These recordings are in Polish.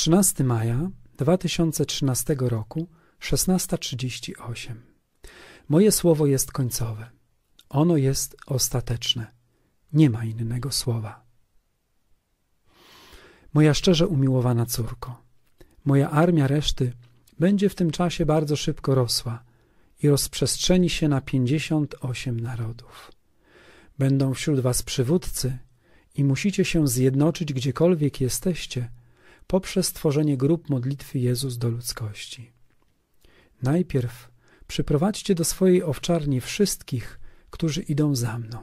13 maja 2013 roku 16.38 Moje słowo jest końcowe. Ono jest ostateczne. Nie ma innego słowa. Moja szczerze umiłowana córko, moja armia reszty będzie w tym czasie bardzo szybko rosła i rozprzestrzeni się na pięćdziesiąt osiem narodów. Będą wśród was przywódcy i musicie się zjednoczyć gdziekolwiek jesteście poprzez tworzenie grup modlitwy Jezus do ludzkości. Najpierw przyprowadźcie do swojej owczarni wszystkich, którzy idą za mną,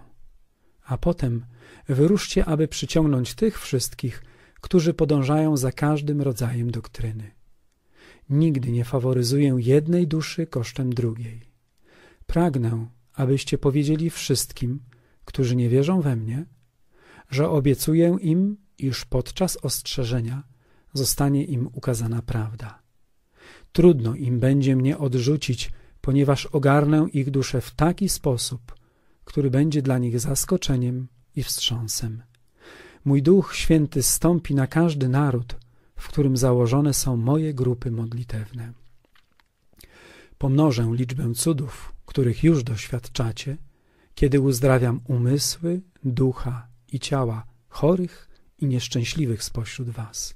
a potem wyruszcie, aby przyciągnąć tych wszystkich, którzy podążają za każdym rodzajem doktryny. Nigdy nie faworyzuję jednej duszy kosztem drugiej. Pragnę, abyście powiedzieli wszystkim, którzy nie wierzą we mnie, że obiecuję im, iż podczas ostrzeżenia zostanie im ukazana prawda. Trudno im będzie mnie odrzucić, ponieważ ogarnę ich duszę w taki sposób, który będzie dla nich zaskoczeniem i wstrząsem. Mój Duch Święty stąpi na każdy naród, w którym założone są moje grupy modlitewne. Pomnożę liczbę cudów, których już doświadczacie, kiedy uzdrawiam umysły, ducha i ciała chorych i nieszczęśliwych spośród was.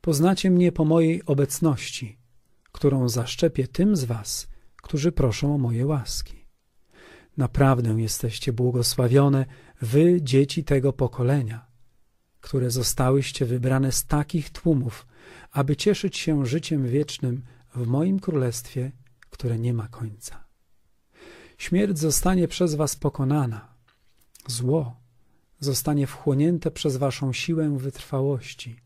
Poznacie mnie po mojej obecności, którą zaszczepię tym z was, którzy proszą o moje łaski. Naprawdę jesteście błogosławione, wy, dzieci tego pokolenia, które zostałyście wybrane z takich tłumów, aby cieszyć się życiem wiecznym w moim królestwie, które nie ma końca. Śmierć zostanie przez was pokonana, zło zostanie wchłonięte przez waszą siłę wytrwałości,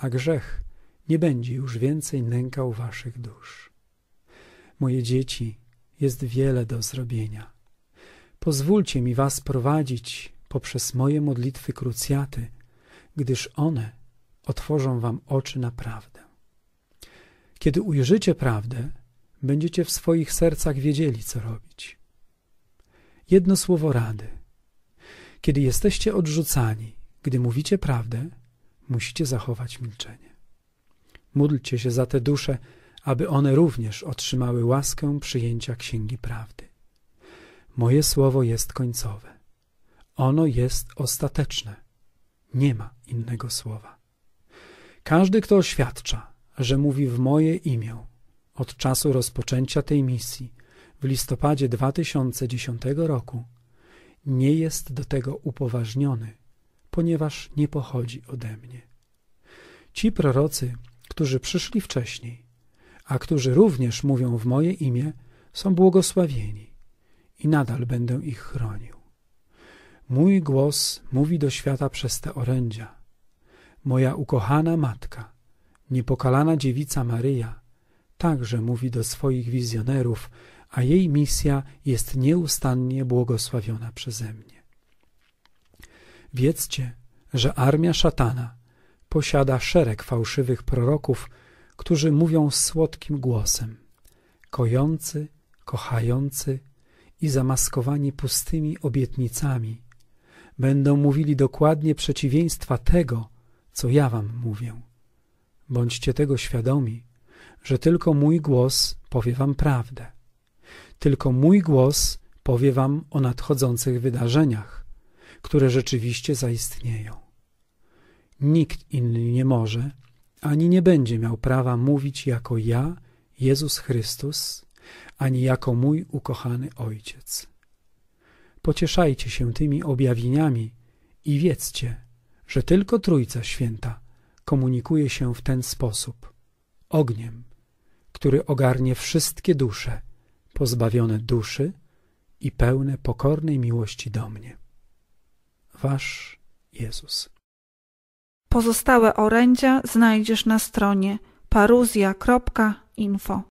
a grzech nie będzie już więcej nękał waszych dusz. Moje dzieci, jest wiele do zrobienia. Pozwólcie mi was prowadzić poprzez moje modlitwy krucjaty, gdyż one otworzą wam oczy na prawdę. Kiedy ujrzycie prawdę, będziecie w swoich sercach wiedzieli, co robić. Jedno słowo rady. Kiedy jesteście odrzucani, gdy mówicie prawdę, musicie zachować milczenie. Módlcie się za te dusze, aby one również otrzymały łaskę przyjęcia Księgi Prawdy. Moje słowo jest końcowe. Ono jest ostateczne. Nie ma innego słowa. Każdy, kto oświadcza, że mówi w moje imię od czasu rozpoczęcia tej misji w listopadzie 2010 roku, nie jest do tego upoważniony, ponieważ nie pochodzi ode mnie. Ci prorocy, którzy przyszli wcześniej, a którzy również mówią w moje imię, są błogosławieni i nadal będę ich chronił. Mój głos mówi do świata przez te orędzia. Moja ukochana matka, niepokalana dziewica Maryja, także mówi do swoich wizjonerów, a jej misja jest nieustannie błogosławiona przeze mnie. Wiedzcie, że armia szatana posiada szereg fałszywych proroków, którzy mówią słodkim głosem, kojący, kochający i zamaskowani pustymi obietnicami, będą mówili dokładnie przeciwieństwa tego, co ja wam mówię. Bądźcie tego świadomi, że tylko mój głos powie wam prawdę. Tylko mój głos powie wam o nadchodzących wydarzeniach, które rzeczywiście zaistnieją. Nikt inny nie może, ani nie będzie miał prawa mówić jako ja, Jezus Chrystus, ani jako mój ukochany Ojciec. Pocieszajcie się tymi objawieniami i wiedzcie, że tylko Trójca Święta komunikuje się w ten sposób ogniem, który ogarnie wszystkie dusze, pozbawione duszy i pełne pokornej miłości do mnie. Wasz Jezus. Pozostałe orędzia znajdziesz na stronie paruzja.info.